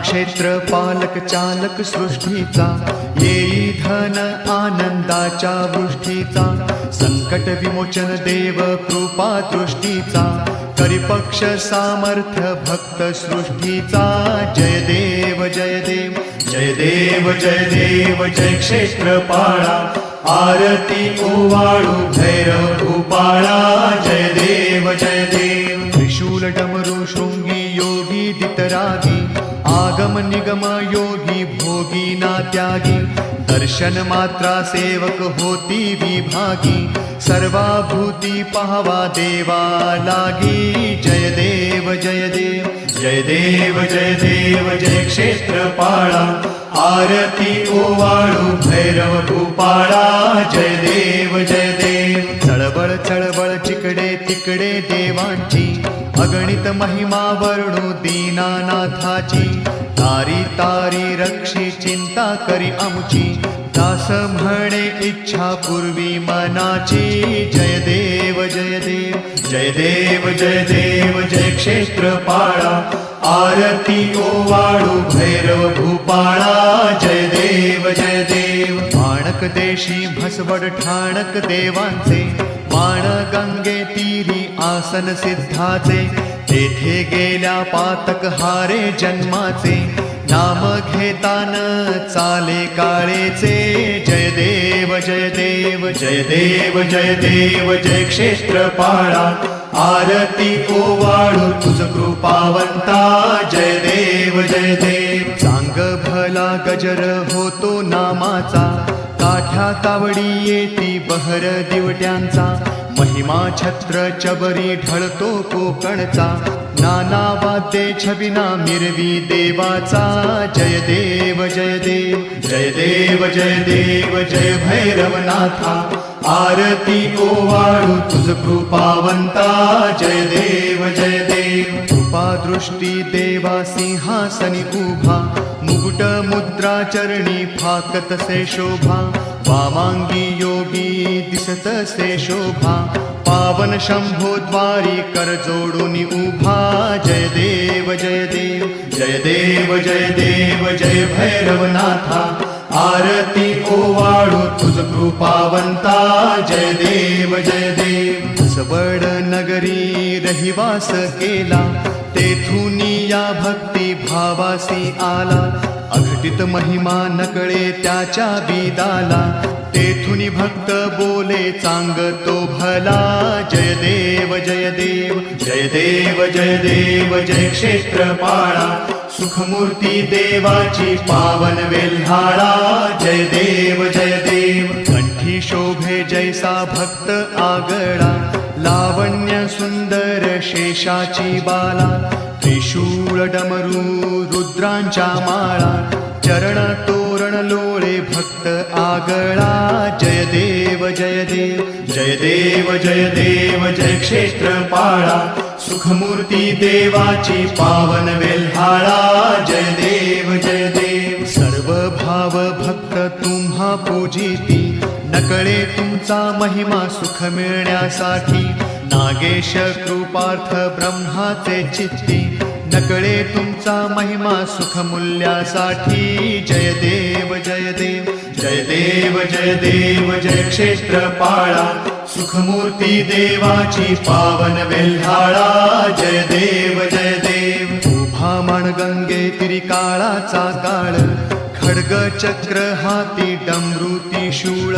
क्षेत्र पालक चालक सृष्टीचा येई धन आनंदाच्या वृष्टीचा संकट विमोचन देव कृपा दृष्टीचा करिपक्ष सामर्थ्य भक्त सृष्टीचा जय देव जय देव जय देव जय देव जय क्षेत्र पाळा आरती ओवाळू भैरव भूपाळा आगम निगम योगी भोगी ना त्यागी दर्शन मात्रा सेवक होती विभागी। सर्वाभूती पाहवा देवा लागी। जय देव जय देव जय देव जय देव जय क्षेत्र पाळा आरती ओवाळू भैरव भूपाळा जय देव जय देव। चळबळ चळबळ चिकडे तिकडे देवांची। अगणित महिमा वर्णू दीनानाथाची. तारी तारी रक्षी चिंता करी आमची. दास म्हणे इच्छा पूर्वी मनाची. जय देव जय देव जय देव जय देव जय क्षेत्र पाळा आरती ओवाळू भैरव भूपाळा. जय देव जय देव. माणक देशी भसवड ठाणक देवांचे. गंगे तीरी आसन सिद्धाचे तेथे गेल्या पातक हारे जन्माचे. नाम घेतान चाले काळेचे. जय देव जय देव जय देव जय देव जय क्षेत्र पाळा आरती ओवाळू तुझ कृपावंता. जय देव जय देव. चांग भला गजर होतो नामाचा. माझ्या तावडी येती बहर दिवट्यांचा. महिमा छत्र चबरी ढळतो कोकणचा. नाना वाद्ये छबिना मिरवी देवाचा. जय देव जय देव जय देव जय देव जय भैरवनाथा. आरती ओवाळू तुझ कृपावंता. जय देव जय देव. कृपा दृष्टी देवा सिंहासनी उभा. मुकुट मुद्रा चरणी फाकत से शोभा वामांगी योगी दिसत से शोभा पावन शंभो द्वारी कर जोडून उभा जय देव जय देव जय देव जय देव जय भैरवनाथा आरती ओवाळू तुझ कृपावंता जय देव जय देव. सवड नगरी रहिवास केला. तेथून या भक्ती भावासी आला. अघटित महिमा नकळे त्याच्या बिदाला. तेथून भक्त बोले चांग तो भला. जय देव जय देव जय देव जय देव जय क्षेत्र पाळा सुखमूर्ती देवाची पावन वेल्हाळा. जय देव जय देव. कंठी शोभे जैसा भक्त आगळा. लावण्य सुंदर शेषाची बाला त्रिशूळ डमरू रुद्रांच्या माळा चरण तोरण लोळे भक्त आगळा जय देव जय देव जय देव जय देव जय क्षेत्र पाळा सुखमूर्ती देवाची पावन वेल्हाळा जय देव जय देव सर्व भाव भक्त तुम्हा पूजिती नकळे तुमचा महिमा सुख मिळण्यासाठी. नागेश कृपार्थ ब्रह्माचे चित्ती. नकळे तुमचा महिमा सुख मूल्यासाठी. जय देव जय देव जय देव जय देव जय क्षेत्र पाळा सुखमूर्ती देवाची पावन वेल्हाळा. जय देव जय देव. उभामण गंगे तिरिकाळाचा काळ खड्ग चक्र हाती डमृती शूळ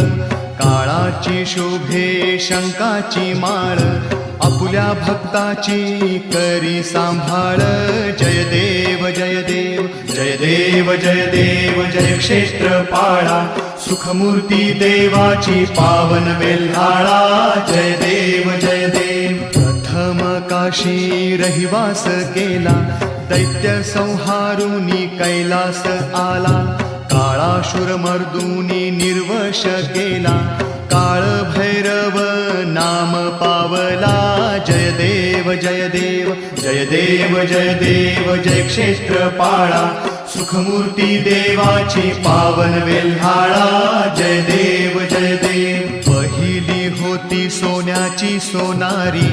काळाची शोभे शंकाची माळ आपुल्या भक्ताची करी सांभाळ. जय देव जय देव जय देव जय देव जय क्षेत्र पाळा. सुखमूर्ती देवाची पावन वेल्हाळा जय देव जय देव. प्रथम काशी रहिवास केला. दैत्य संहारुनी कैलास आला. काळाशुर मर्दुनी निर्वश केला काळ भैरव नाम पावला. जय देव जय देव जय देव जय देव जय क्षेत्र पाळा सुखमूर्ती देवाची पावन वेल्हाळा. जय देव जय सोन्याची सोनारी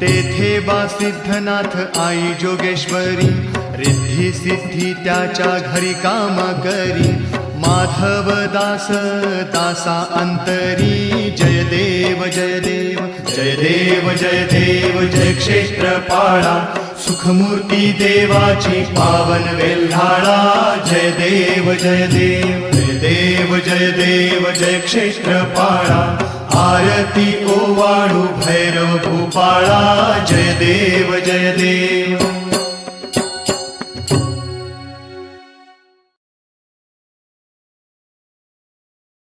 तेथे बा सिद्धनाथ आई जोगेश्वरी. रिद्धी सिद्धी त्याच्या घरी काम करी. माधव दास दासा अंतरी. जय देव जय देव जय देव जय देव जय क्षेत्र पाळा सुखमूर्ती देवाची पावन वेल्हाळा. जय देव जय देव जय देव जय देव जय क्षेत्र भारती आरती ओवाळू भैरव भूपाळा जय देव जय देव.